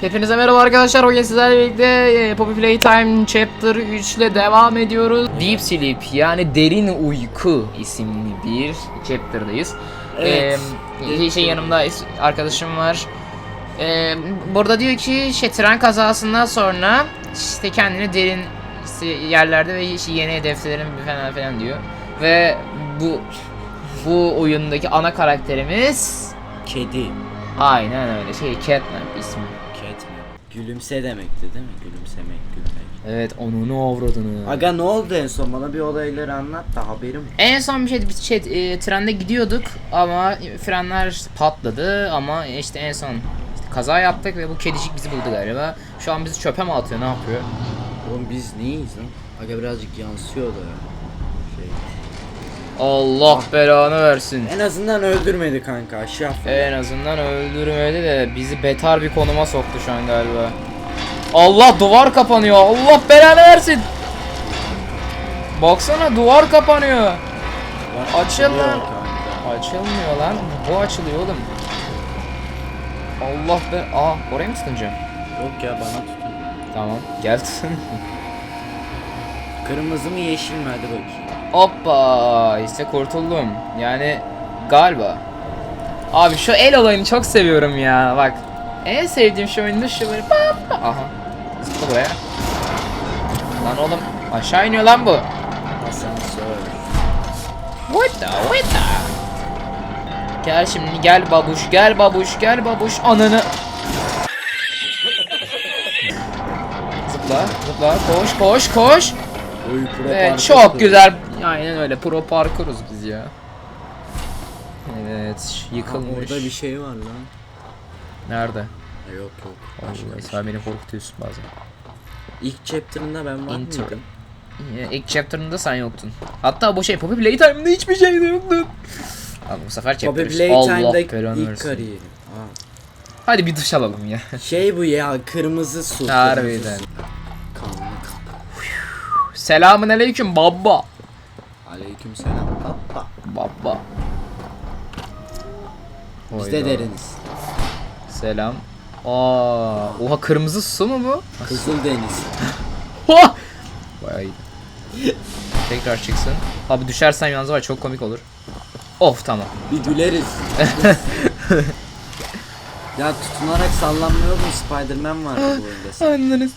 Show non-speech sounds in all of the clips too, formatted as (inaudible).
Hepinize merhaba arkadaşlar. Bugün sizlerle birlikte e, Poppy Playtime Chapter 3 ile devam ediyoruz. Deep Sleep yani derin uyku isimli bir chapter'dayız. Evet. Ee, şey yanımda arkadaşım var. Ee, burada diyor ki şey tren kazasından sonra işte kendini derin yerlerde ve işte yeni hedeflerin falan falan diyor. Ve bu bu oyundaki ana karakterimiz Kedi. aynen öyle şey Catnap ismi. Gülümse demekti değil mi? Gülümsemek, gülmek. Evet onunu avradını. Aga ne oldu en son? Bana bir olayları anlat da haberim. En son bir şey, bir şey e, trende gidiyorduk ama frenler patladı ama işte en son işte kaza yaptık ve bu kedicik bizi buldu galiba. Şu an bizi çöpe mi atıyor ne yapıyor? Oğlum biz neyiz lan? Aga birazcık yansıyor da. Allah belanı versin. En azından öldürmedi kanka aşağı falan. En azından öldürmedi de bizi betar bir konuma soktu şu an galiba. Allah duvar kapanıyor. Allah belanı versin. Baksana duvar kapanıyor. Açıl lan. Açılmıyor lan. Bu açılıyor oğlum. Allah be. Aa oraya mı tutunacağım? Yok ya bana tutun. Tamam. Gel tutun. Kırmızı mı yeşil mi hadi bakayım. Hoppa. işte kurtuldum. Yani galiba. Abi şu el olayını çok seviyorum ya. Bak. En sevdiğim şu oyunda şu böyle. Aha. Zıpla buraya. Lan oğlum. Aşağı iniyor lan bu. Asansör. What the what the? Gel şimdi gel babuş gel babuş gel babuş ananı. zıpla zıpla koş koş koş. Oy Evet çok güzel. Aynen öyle pro parkuruz biz ya. Evet Ha, yıkılmış. Orada bir şey var lan. Nerede? Ha, yok yok. Başka Allah bir şey. sen beni korkutuyorsun bazen. İlk chapter'ında ben var Intro. mıydım? İlk chapter'ında sen yoktun. Hatta bu şey Poppy Playtime'da hiçbir şey de yoktun. Abi bu sefer Poppy chapter. Allah Playtime'da ilk versin. kariyeri. Ha. Hadi bir duş alalım ya. Şey bu ya kırmızı su. Harbiden. Kanlı kapı. Selamun aleyküm baba. Aleyküm selam papa. Baba. Biz de deriniz. Selam. Aa, oha kırmızı su mu bu? Kızıl deniz. (laughs) Oha! Bayağı iyi. Tekrar çıksın. Abi düşersem yalnız var çok komik olur. Of tamam. Bir güleriz. (laughs) ya tutunarak sallanmıyor mu Spiderman var bu oyunda. sen. Ananız.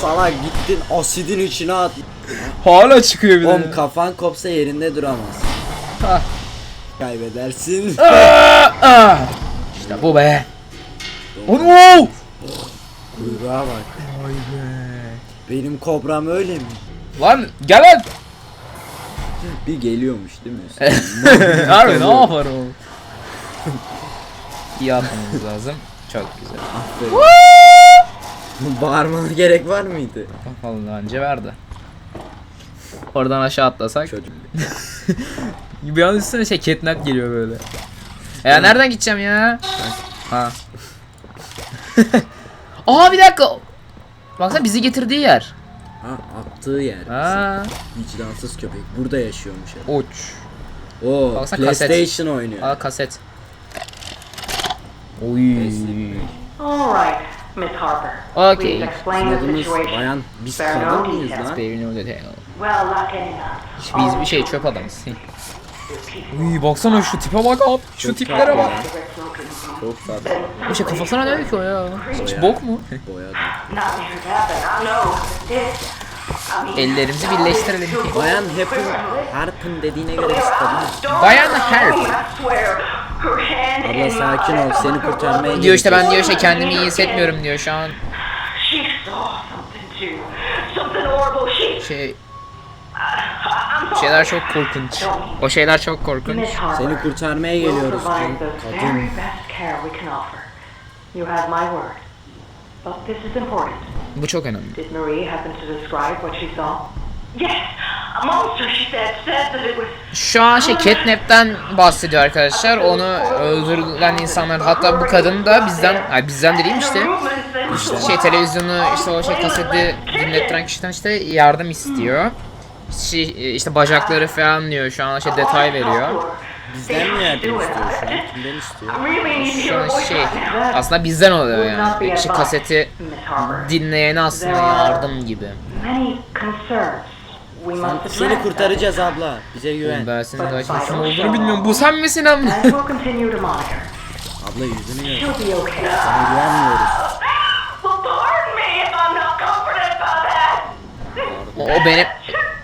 Salak gittin asidin içine at. Hala çıkıyor bir Oğlum de. kafan kopsa yerinde duramaz. Ah. Kaybedersin. Aa! İşte bu be. Onu. Kuyruğa bak. Vay be. Benim kobram öyle mi? Lan gel lan. Bir geliyormuş değil mi? (laughs) Harbi ne yapar o? İyi atmamız lazım. Çok güzel. Aferin. Bağırmana (laughs) gerek var mıydı? Vallahi anca verdi. Oradan aşağı atlasak. Çocuk. (laughs) Bir an üstüne şey catnap geliyor böyle. Ya nereden gideceğim ya? Ha. (laughs) Aa bir dakika. Baksana bizi getirdiği yer. Ha attığı yer. Ha. Vicdansız köpek. Burada yaşıyormuş herhalde. Uç. Oo, Baksana kaset. PlayStation oynuyor. Aa kaset. Oy. All right, Miss Harper. Okay. Situation. bayan biz kadın mıyız lan? Enough. Biz bir şey çöp adamız. (laughs) Uy baksana şu tipe bak abi. Şu Çok tiplere bak. Çok tatlı. Bu şey kafasına ne ki o ya? Hiç bok mu? Boyadı. Ellerimizi birleştirelim. Bayan Harpin dediğine göre kadınız. Bayan Harp. Abla in sakin ol seni kurtarmaya Diyor işte ben diyor işte kendimi iyi hissetmiyorum diyor şu an. Şey I'm sorry. şeyler çok korkunç. O şeyler çok korkunç. Seni kurtarmaya geliyoruz. Kadın. Bu çok önemli. Şu an şey Catnap'ten bahsediyor arkadaşlar. Onu öldürülen insanlar hatta bu kadın da bizden ay bizden dediğim işte işte şey televizyonu işte o şey kaseti dinlettiren kişiden işte yardım istiyor. Şey, işte bacakları falan diyor şu an şey detay veriyor. Bizden mi yardım istiyor şu an? Kimden istiyor? Şu an şey aslında bizden oluyor yani. Advised, kaseti dinleyene aslında yardım gibi. Address. Seni kurtaracağız abla. Bize güven. Ben senin kaç kim olduğunu bilmiyorum. Bu sen misin ama? And we'll continue to monitor. Abla yüzünü gör. She'll be okay. Sana güvenmiyoruz. Well, pardon me if I'm not comforted by that. O, o benim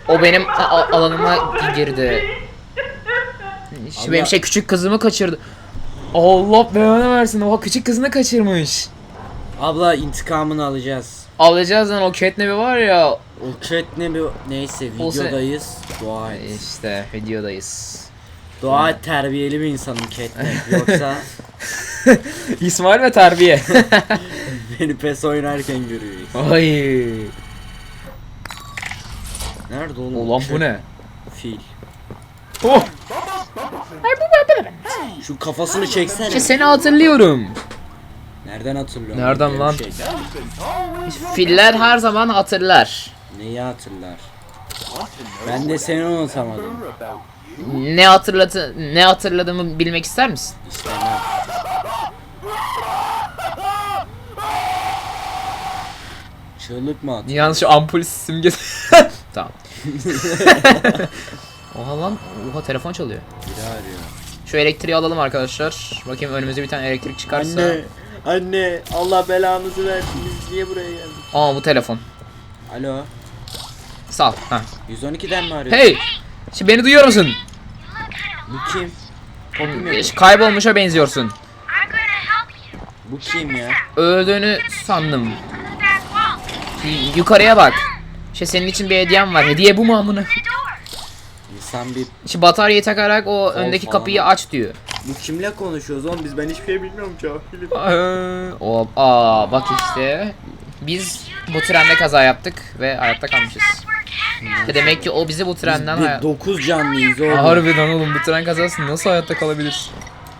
o benim a- a- alanıma girdi. Şu benim şey küçük kızımı kaçırdı. Allah belanı versin. O küçük kızını kaçırmış. Abla intikamını alacağız. Alacağız lan o catnap'i var ya. O bir neyse videodayız. Dua et. İşte videodayız. Dua et terbiyeli bir insanım Catnap. Yoksa (laughs) İsmail ve terbiye. (laughs) beni PES oynarken görüyor. Ay. Nerede oğlum? Ulan bu ne? Fil. Oh. Şu kafasını çeksene. İşte seni hatırlıyorum. Nereden hatırlıyorum? Nereden Böyle lan? Şey. Filler her zaman hatırlar. Neyi hatırlar? Ben de seni unutamadım. Ne hatırladı ne hatırladığımı bilmek ister misin? İstemem. Çığlık mı atıyor? Yalnız şu ampul simgesi. (laughs) tamam. (laughs) Oha lan. Oha telefon çalıyor. Biri arıyor. Şu elektriği alalım arkadaşlar. Bakayım önümüze bir tane elektrik çıkarsa. Anne, anne, Allah belanızı versin. Biz niye buraya geldik? Aa bu telefon. Alo, Sağ ol. Ha. 112'den mi arıyor? Hey! Şimdi beni duyuyor musun? Bu kim? Şu Kaybolmuşa benziyorsun. Bu kim ya? Öldüğünü sandım. Y- Yukarıya bak. İşte senin için bir hediyem var. Hediye bu mu amına? İnsan bir... İşte bataryayı takarak o öndeki falan kapıyı aç diyor. Bu kimle konuşuyoruz oğlum? Biz ben hiçbir şey bilmiyorum cahilim. (laughs) O, aa bak işte. Biz bu trende kaza yaptık ve hayatta kalmışız. Ya demek ki o bizi bu trenden Biz hay- 9 canlıyız oğlum. Harbiden oğlum bu tren kazası nasıl hayatta kalabilir?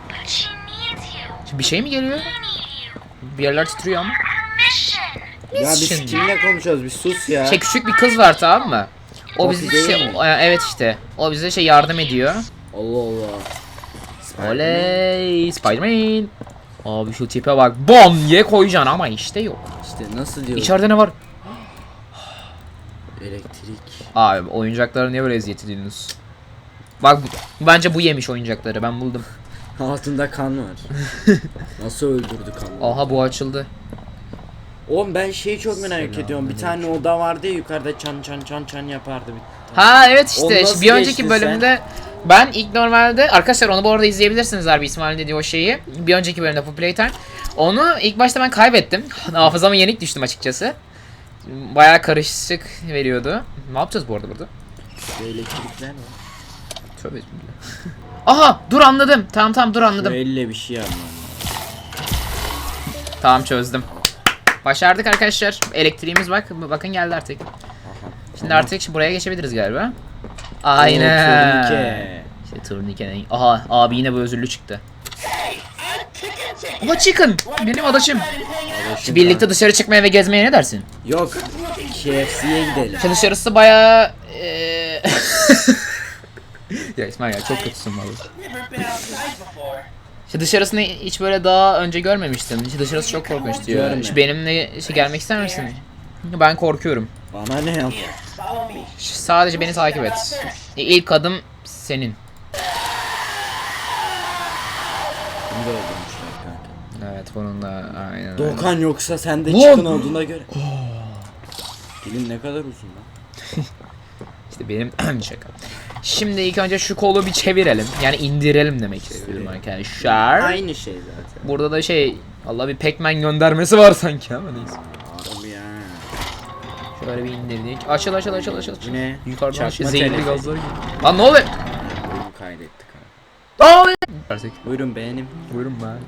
But she needs you. Şimdi bir şey mi geliyor? Bir yerler titriyor ama. Ya biz Şimdi. kimle konuşuyoruz? Bir sus ya. Şey küçük bir kız var tamam mı? O Poppy bize değil şey, mi? o- evet işte. O bize şey yardım ediyor. Allah Allah. Oley Spiderman. Abi şu tipe bak. Bom diye koyacaksın ama işte yok. İşte nasıl diyor? İçeride ne var? Elektrik. Abi oyuncakları niye böyle eziyet ediyorsunuz? Bak bu- bence bu yemiş oyuncakları ben buldum. (laughs) Altında kan var. (laughs) Nasıl öldürdü kanı? Aha bu açıldı. Oğlum ben şeyi çok merak ediyorum. Bir tane oda vardı ya yukarıda çan çan çan çan yapardı. Bir Ha evet Onu işte nasıl bir önceki geçtin bölümde ben ilk normalde arkadaşlar onu bu arada izleyebilirsiniz Harbi İsmail dediği o şeyi. Bir önceki bölümde bu playtime. Onu ilk başta ben kaybettim. (laughs) Hafızama yenik düştüm açıkçası. Bayağı karışık veriyordu. Ne yapacağız bu arada burada? Elektrikler var. Tövbe bismillah. (laughs) Aha dur anladım. Tamam tamam dur anladım. elle bir şey yapmam. Tamam çözdüm. Başardık arkadaşlar. Elektriğimiz bak bakın geldi artık. Şimdi artık buraya geçebiliriz galiba. Aynen. turnike. İşte turnike. Aha abi yine bu özürlü çıktı. Ama chicken benim adaşım. Adaşım Birlikte dışarı çıkmaya ve gezmeye ne dersin? Yok. KFC'ye gidelim. Şu dışarısı bayağı... eee, (laughs) ya İsmail ya çok kötüsün vallahi. Şu dışarısını hiç böyle daha önce görmemiştim. Şu dışarısı çok korkunç diyor. Görme. Şu benimle şey gelmek ister misin? Ben korkuyorum. Bana ne yap? Sadece beni takip et. E, İlk adım senin. Öldürmüşler kanka. Evet bunun da aynen. öyle. Doğukan yoksa sende Lan! çıkın olduğuna göre. Dilin ne kadar uzun lan. (laughs) İşte benim (clears throat) şaka. Şimdi ilk önce şu kolu bir çevirelim. Yani indirelim demek istiyorum arkadaşlar. Aynı şey zaten. Burada da şey Allah bir Pac-Man göndermesi var sanki ama neyse. Abi. Şöyle bir indirdik. Açıl açıl açıl açıl. Bu ne? Yukarıdan Çakma şey, zehirli telefon. gazlar geliyor. Lan ne oluyor? Oyunu kaydettik abi. Aa! Versek. Buyurun beğenim. Buyurun ben.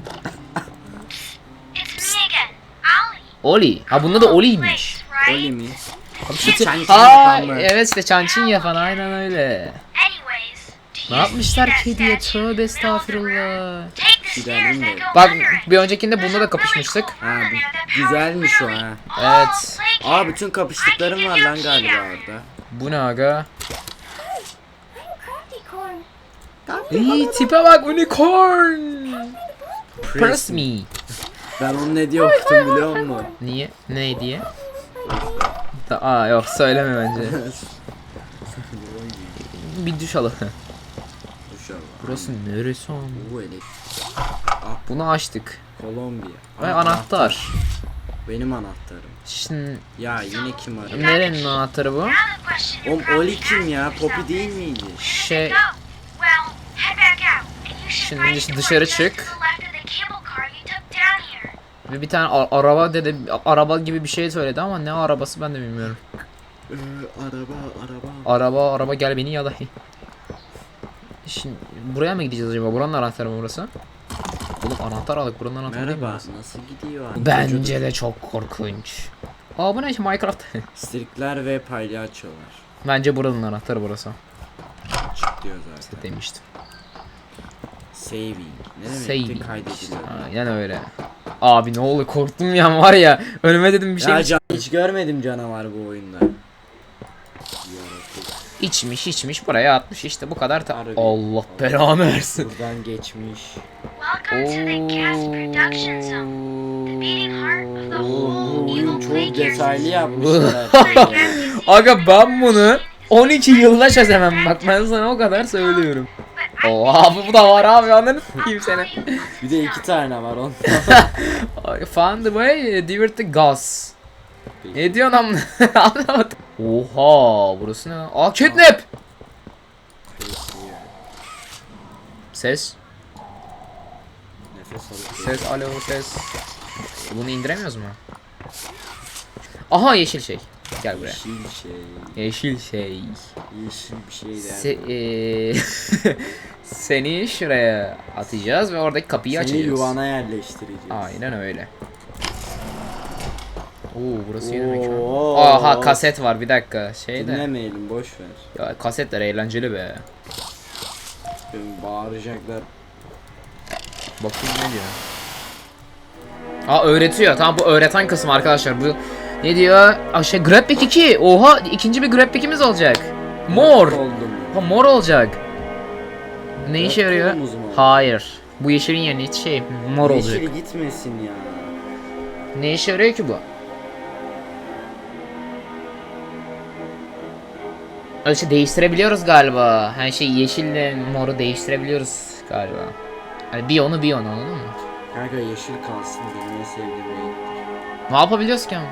It's me again. Ollie. Oli. Ha bunda da Oli'ymiş. Right? Öyle mi? İşte, Çan- Aa, yapan mı? evet işte çançin yapan aynen öyle. Anyways. do Ne you yapmışlar kediye? Tövbe estağfurullah. Gidelim mi? Bak bir öncekinde bunda da kapışmıştık. Ha bu güzelmiş o ha. Evet. Aa bütün kapıştıklarım var lan galiba orada. Bu ne aga? İyi tipe bak unicorn. Press me. Ben onu ne diye okudum biliyor musun? Niye? Ne diye? Da, aa yok söyleme bence. (laughs) bir duş alalım. İnşallah. Burası neresi oğlum? Bu elektrik. Bunu açtık. Kolombiya. Ve Aa, anahtar. Benim anahtarım. Şimdi Ya yine kim arıyor? nerenin anahtarı bu? Oğlum Oli kim ya? Poppy değil miydi? Şey Şimdi dışarı çık. ve bir tane araba dedi araba gibi bir şey söyledi ama ne arabası ben de bilmiyorum. Ee, araba araba. Araba araba gel beni ya da. Şimdi buraya mı gideceğiz acaba? Buranın anahtarı mı burası? Oğlum anahtar aldık. Buranın anahtarı değil mi Merhaba. burası? Nasıl gidiyor? Bence de çok korkunç. Aa bu ne Minecraft? (laughs) Strikler ve palyaçolar. Bence buranın anahtarı burası. Çık diyor zaten. Demiştim. Saving. Ne demek? Saving. Kaydediliyor. Aynen öyle. Abi ne oldu korktum ya var ya. Önüme dedim bir şey Ya can- hiç görmedim canavar bu oyunda. Yaratık. İçmiş içmiş buraya atmış işte bu kadar ta Harbi. Allah belanı versin. Buradan geçmiş. Welcome to the gas production zone. The beating heart of the Oğlum bu whole oyun evil çok detaylı here. yapmışlar. (laughs) (laughs) Aga ben bunu 12 yılda çözemem bak ben sana o kadar söylüyorum. Oha bu da var abi anladın mı seni? bir de iki tane var onda. (laughs) Ay, Found the way, divert the gas. Ne diyorsun am (laughs) anlamadım. Oha burası ne? Aa catnap. Ses. Nefes alıp Ses alo ses. Bunu indiremiyoruz mu? Aha yeşil şey. Gel buraya. Yeşil şey. Yeşil şey. Yeşil bir şey. Se eee, (laughs) seni şuraya atacağız ve oradaki kapıyı Seni açacağız. yuvana yerleştireceğiz. Aynen öyle. Oo burası yeni mekan. Oo. Aha kaset var bir dakika. Şey de. Dinlemeyelim boş ver. Ya kasetler eğlenceli be. Benim bağıracaklar. Bakayım ne diyor. Aa öğretiyor. Tamam bu öğreten kısmı arkadaşlar. Bu ne diyor? Aa şey Grabpack 2. Oha ikinci bir Grabpack'imiz olacak. Mor. Ha mor olacak. Ne işe yarıyor? Hayır. Bu yeşilin yerine hiç şey mor olacak. Yeşil gitmesin ya. Ne işe yarıyor ki bu? Öyle şey değiştirebiliyoruz galiba. Her şey yeşille moru değiştirebiliyoruz galiba. Hani bir onu bir onu anladın mı? Kanka yeşil kalsın benim en sevdiğim renktir. Ne yapabiliyoruz ki ama?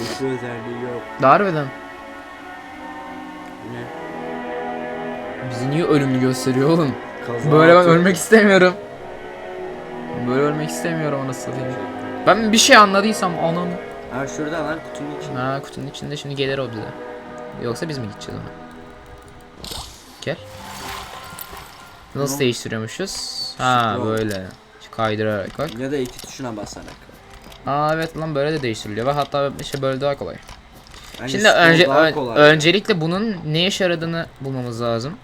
Hiçbir özelliği yok. Harbiden. Ne? Bizi niye ölümlü gösteriyor oğlum? Kaza Böyle ben atıyor. ölmek istemiyorum. Böyle ölmek istemiyorum anasını satayım. Ben bir şey anladıysam ananı. Ha şurada lan kutunun içinde. Ha kutunun içinde şimdi gelir o bize. Yoksa biz mi gideceğiz ona? Gel. Nasıl değiştiriyormuşuz? Ha Scroll. böyle. Kaydırarak bak. Ya da iki tuşuna basarak. Aa evet lan böyle de değiştiriliyor. Ve hatta işte böyle daha kolay. Bence Şimdi önce ön- kolay. öncelikle bunun ne işe yaradığını bulmamız lazım.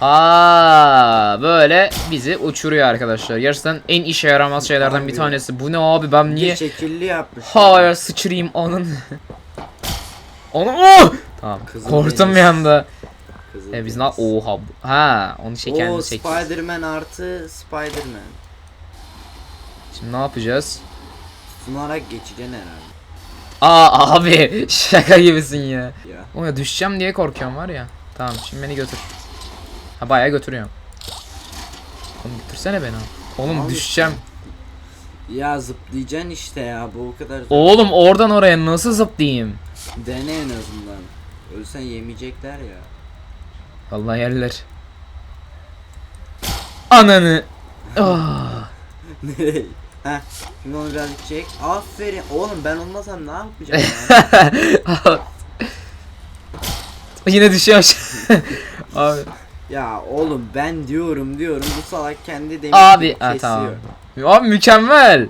Aa böyle bizi uçuruyor arkadaşlar. Gerçekten en işe yaramaz şeylerden bir Abi. tanesi. Bu ne abi ben Bir niye şekilli yapmış. Hayır sıçrayım onun. (laughs) Onu oh! Tamam. Kızıl Korktum deniz. bir anda. Kızıl E biz ne oha bu- ha onu şey Oo kendimiz çek. Spider-Man artı Spider-Man. Şimdi ne yapacağız? Sunarak geçeceksin herhalde. Aa abi (laughs) şaka gibisin ya. Ya. O ya düşeceğim diye korkuyorum var ya. Tamam şimdi beni götür. Ha bayağı götürüyorum. Oğlum götürsene beni. Oğlum Abi. düşeceğim. Ya zıplayacaksın işte ya bu o kadar zor. Oğlum oradan oraya nasıl zıplayayım? Dene en azından. Ölsen yemeyecekler ya. Vallahi yerler. Ananı. Ah. (laughs) Nereye? Heh. Şimdi onu birazcık çek. Aferin. Oğlum ben olmasam ne yapacağım ya? (laughs) Yine düşüyor aşağı. (laughs) Abi. ya oğlum ben diyorum diyorum bu salak kendi demir Abi ha, kesiyor. tamam. Abi mükemmel.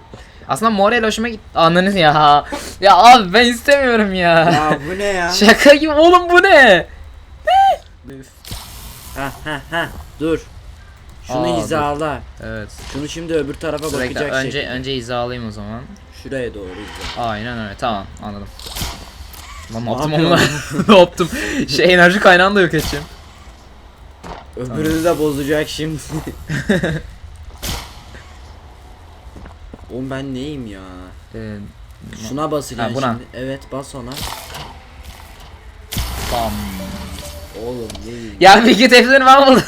Aslında Morel hoşuma gitti. Ananı ya. Ya abi ben istemiyorum ya. Ya bu ne ya? Şaka gibi oğlum bu ne? ha ha ha. Dur. Şunu Aa, hizala. Evet. Şunu şimdi öbür tarafa Bekle, bakacak önce şekilde. önce hizalayayım o zaman. Şuraya doğru hizala. Aynen öyle. Tamam anladım. Lan ne yaptım onu? (laughs) ne yaptım? Şey enerji kaynağını da yok edeceğim. Öbürünü de bozacak şimdi. (laughs) Oğlum ben neyim ya? Ee, Şuna basacaksın Ha, buna. şimdi. Evet bas ona. bam. Oğlum neyim? Ya bir git hepsini ben buldum.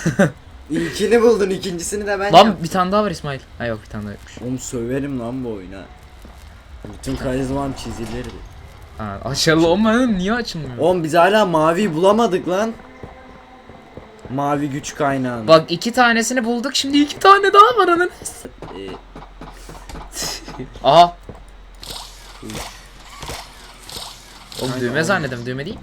İlkini buldun ikincisini de ben Lan yaptım. bir tane daha var İsmail. Ha yok bir tane daha yokmuş. Oğlum söverim lan bu oyuna. Bütün karizmam çizilirdi. Ha, açıldı o benim niye açılmıyor? Oğlum biz hala mavi bulamadık lan. Mavi güç kaynağını. Bak iki tanesini bulduk şimdi iki tane daha var ananı. Ee, Aha. Oğlum Kanka, düğme oğlum. zannettim düğme değil.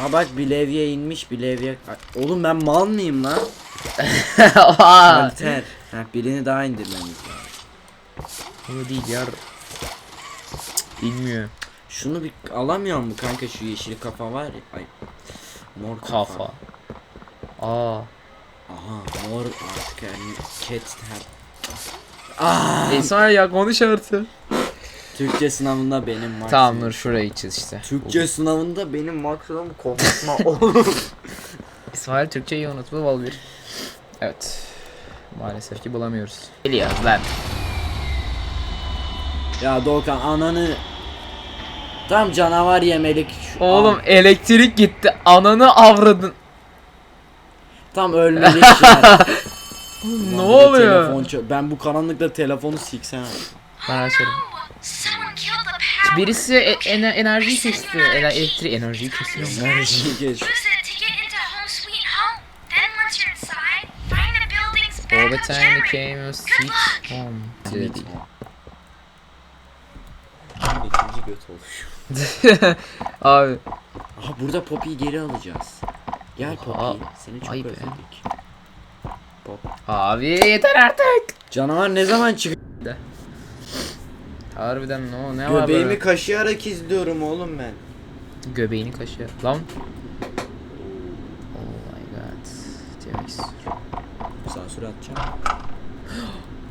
Aa bak bir levye inmiş bir levye. Oğlum ben mal mıyım lan? (laughs) Oha. Alter. Ha, birini daha indirmemiz lazım. Bu değil yar. Bilmiyor. Şunu bir alamıyor mu kanka şu yeşil kafa var ya. Ay. Mor kafa. Kafa. Aa. Aha mor artık yani cat her. Aa, İsmail ya konuş artık. Türkçe sınavında benim maksimum. Tamam dur şurayı çiz işte. Türkçe sınavında benim maksimum (laughs) konuşma (laughs) oğlum. İsmail Türkçeyi unuttu bal bir. Evet. Maalesef ki bulamıyoruz. Geliyor lan. ya Doğukan ananı Tam canavar yemelik şu Oğlum an. elektrik gitti. Ananı avradın. tam ölmelik (laughs) ya. ne Lan bir de oluyor? telefon çal- ben bu karanlıkta telefonu siksem. Ben açarım. Birisi e- ener- enerjiyi kesti. Ener elektrik enerjiyi kesiyor mu? Enerji geç. Use it to get into home sweet home. Then once you're inside, find the building's All the time generator. became a sweet home. Bitti. İkinci göt oluşuyor. (laughs) Abi. Aha burada Poppy'yi geri alacağız. Gel Oha, Poppy. Seni çok ay be. özledik. Pop. Abi yeter artık. Canavar ne zaman çık? Harbiden ne o ne var Göbeğimi böyle? kaşıyarak izliyorum oğlum ben. Göbeğini kaşıyor. Lan. Oh my god. İstiyorum. Sansür atacağım.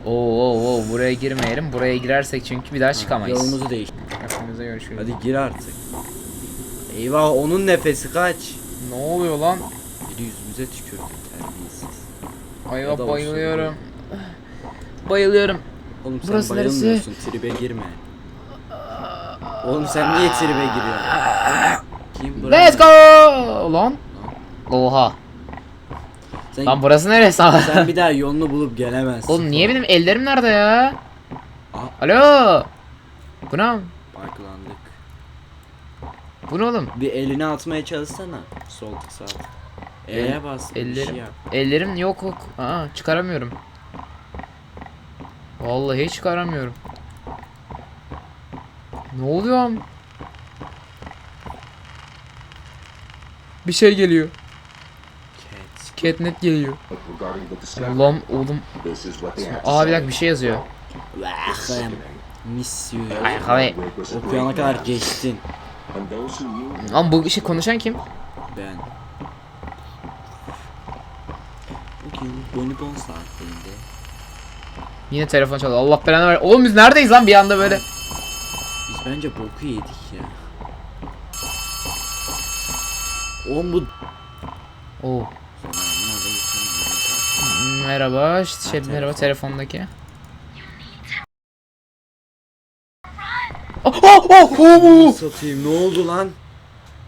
Oo oo oo buraya girmeyelim. Buraya girersek çünkü bir daha çıkamayız. Yolumuzu değiş. Hepimize görüşürüz. Hadi gir artık. Eyvah onun nefesi kaç. Ne oluyor lan? Biri yüzümüze tükürdü. Ay Ya da olsun. bayılıyorum. Bayılıyorum. Oğlum sen Burası neresi? bayılmıyorsun tribe girme. Oğlum sen niye tribe giriyorsun? Kim bırak? Let's go! Lan. Oha. Sen, Lan burası neresi? (laughs) sen bir daha yolunu bulup gelemezsin. Oğlum niye benim ellerim nerede ya? Aa. Alo. Bu ne? Parklandık. Bu ne oğlum? Bir elini atmaya çalışsana. Sol sağ. E'ye bas. bir şey Ellerim. yap. Ellerim yok yok. Aa çıkaramıyorum. Vallahi çıkaramıyorum. Ne oluyor? Bir şey geliyor. Cat. Catnet geliyor. Regarding the discovery, Allah'ım oğlum. this is what they have to Aa bir dakika bir şey yazıyor. Miss you. Ay hayır. Okuyana kadar geçtin. and those who knew him Ama bu işi konuşan kim? Ben. Bugün bonibon saatlerinde. Yine telefon çalıyor. Allah belanı ver. Oğlum biz neredeyiz lan bir anda böyle? Biz bence boku yedik ya. Oğlum bu... Oo. Merhaba. Şey, merhaba telefondaki. Oh, oh, oh, oh, oh. Satayım ne oldu lan?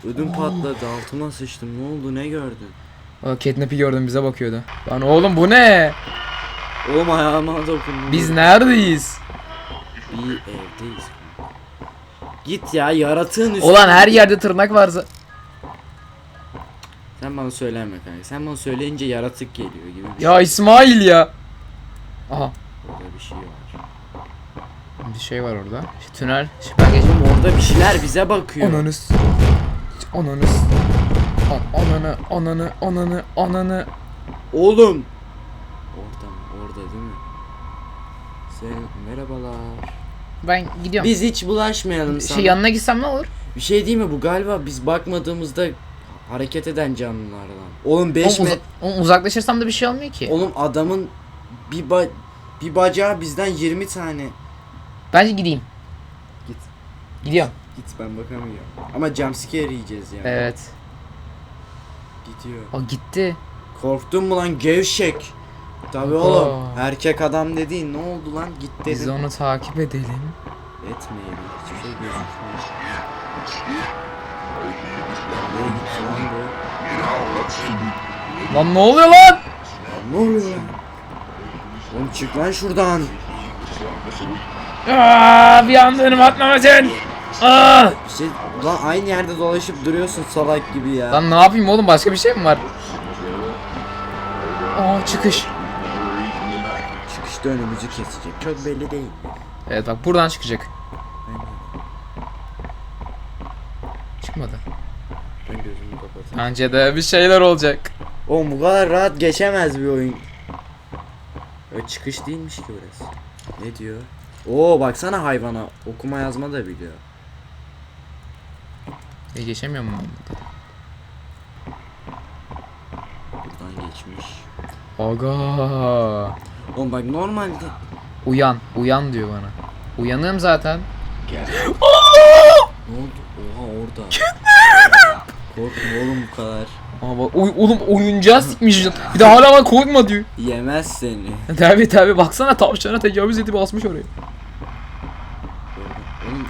Ödüm patladı altıma sıçtım ne oldu ne gördün? Aa, Catnap'i gördüm bize bakıyordu. Lan oğlum bu ne? Oğlum ayağıma dokundun. Biz neredeyiz? Bir evdeyiz. Git ya yaratığın üstüne. Ulan her yerde tırnak varsa. Sen bana söyleme kanka. Sen bana söyleyince yaratık geliyor gibi bir Ya şey. İsmail ya. Aha. Orada bir şey var. Bir şey var orada. Şu tünel. Şu ben geç. Oğlum orada bir şeyler bize bakıyor. Ananız. Ananız. An- Ananı, ananı, ananı, ananı. Oğlum. Orada mı? Orada değil mi? Sen merhabalar. Ben gidiyorum. Biz hiç bulaşmayalım sana. şey yanına gitsem ne olur? Bir şey değil mi bu galiba biz bakmadığımızda hareket eden canlılardan. Oğlum 5 Oğlum, uza- met oğlum uzaklaşırsam da bir şey olmuyor ki. Oğlum adamın bir ba bir bacağı bizden 20 tane. Bence gideyim. Git. Gidiyorum. Git ben bakamıyorum. Ama jumpscare yiyeceğiz yani. Evet. Gidiyor. O gitti. Korktun mu lan gevşek? Tabi oğlum. Erkek adam dediğin ne oldu lan? Git dedim. Biz onu takip edelim. Etmeyelim. Hiçbir şey gözükmüyor. Nereye gitti lan bu? Lan ne oluyor lan? Lan Ne oluyor lan? Oğlum çık lan şuradan. Aa, bir anda önüme atlamasın. Aa! Bir şey, lan aynı yerde dolaşıp duruyorsun salak gibi ya. Lan ne yapayım oğlum başka bir şey mi var? Aa çıkış. Çıkışta önümüzü kesecek. Çok belli değil. Evet bak buradan çıkacak. Çıkmadı. Ben gözümü kapatayım. Bence de bir şeyler olacak. Oğlum bu kadar rahat geçemez bir oyun. Öyle çıkış değilmiş ki burası. Ne diyor? Oo baksana hayvana. Okuma yazma da biliyor. E geçemiyor mu? burada? Buradan geçmiş. Aga. Oğlum bak normalde Uyan. Uyan diyor bana. Uyanığım zaten. ne oldu? Oha orada. Korkma oğlum bu kadar. Ama bak, oy, oğlum oyuncağı sikmiş. Bir de hala bana korkma diyor. Yemez seni. Tabi tabi baksana tavşana tecavüz edip basmış oraya. Oğlum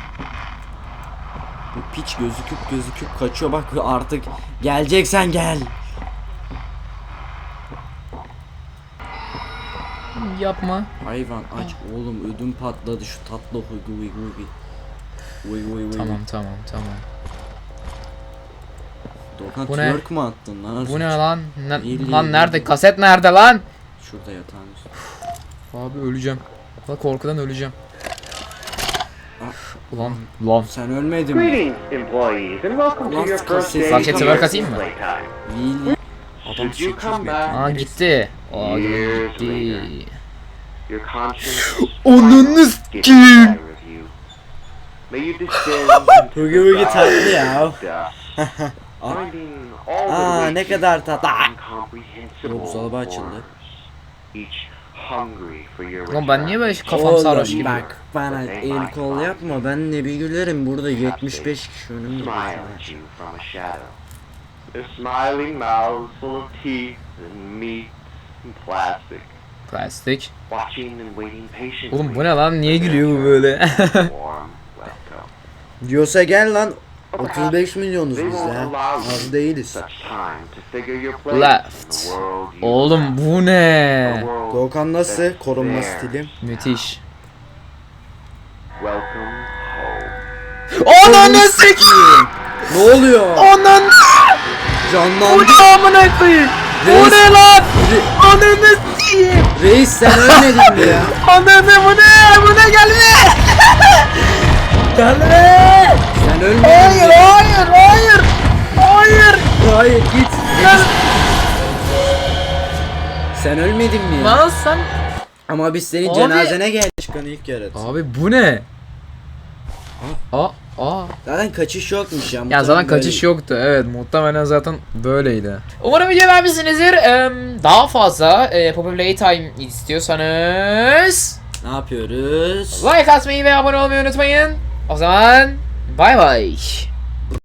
bu piç gözüküp gözüküp kaçıyor bak artık geleceksen gel. Yapma. Hayvan aç oğlum ödüm patladı şu tatlı huygu huygu huygu. Huygu huygu. Tamam tamam tamam. Doğukan Bu ne? twerk mı attın lan? Bu ne lan? Ne- İyi, lan iyi, nerede? iyi. Kaset nerede lan? Şurada yatağın üstü. Abi öleceğim. Lan korkudan öleceğim. First cassette. day Bak, twerk here atayım at mı? Really? Adam Should you 8 come metre. back, Aa gitti. Aa gitti. your conscience (gasps) Onunu gets sikeyim. tired of you. May you descend into Hugi the Hugi valley tatlı ya. (laughs) Aa ne kadar tatlı. Oğlum, buzdolabı açıldı. Lan ben niye böyle return. kafam sarhoş Oğlum gibi? bak bana el kol yapma ben ne bir gülerim burada 75 kişi önümde. Their smiling mouths full of teeth and meat and plastic, Plastik. watching and waiting patiently. Oğlum bu ne lan? Niye gülüyor bu böyle? Diyorsa gel lan 35 milyonuz biz ya. Az değiliz. Left. Oğlum bu ne? Doğukan nasıl? Korunma stilim. Müthiş. Ananı sikeyim. Ne oluyor? Ananı. Canlandı. ne amına koyayım? Bu ne lan? Ananı sikeyim. Reis sen ölmedin mi ya? Ananı bu ne? Bu ne gelme? (laughs) Gelme. Sen ölmedin Hayır hayır hayır. Hayır. Hayır git. Sen ölmedin mi ya? Lan sen. Ama biz senin Abi. cenazene geldik. Çıkan ilk yaratık. Abi bu ne? Aa, aa. Zaten kaçış yokmuş ya. Ya zaten böyle- kaçış yoktu. Evet muhtemelen zaten böyleydi. Umarım video beğenmişsinizdir. Eee, daha fazla e, Poppy Playtime istiyorsanız Ne yapıyoruz? like atmayı ve abone olmayı unutmayın. O zaman bay bay.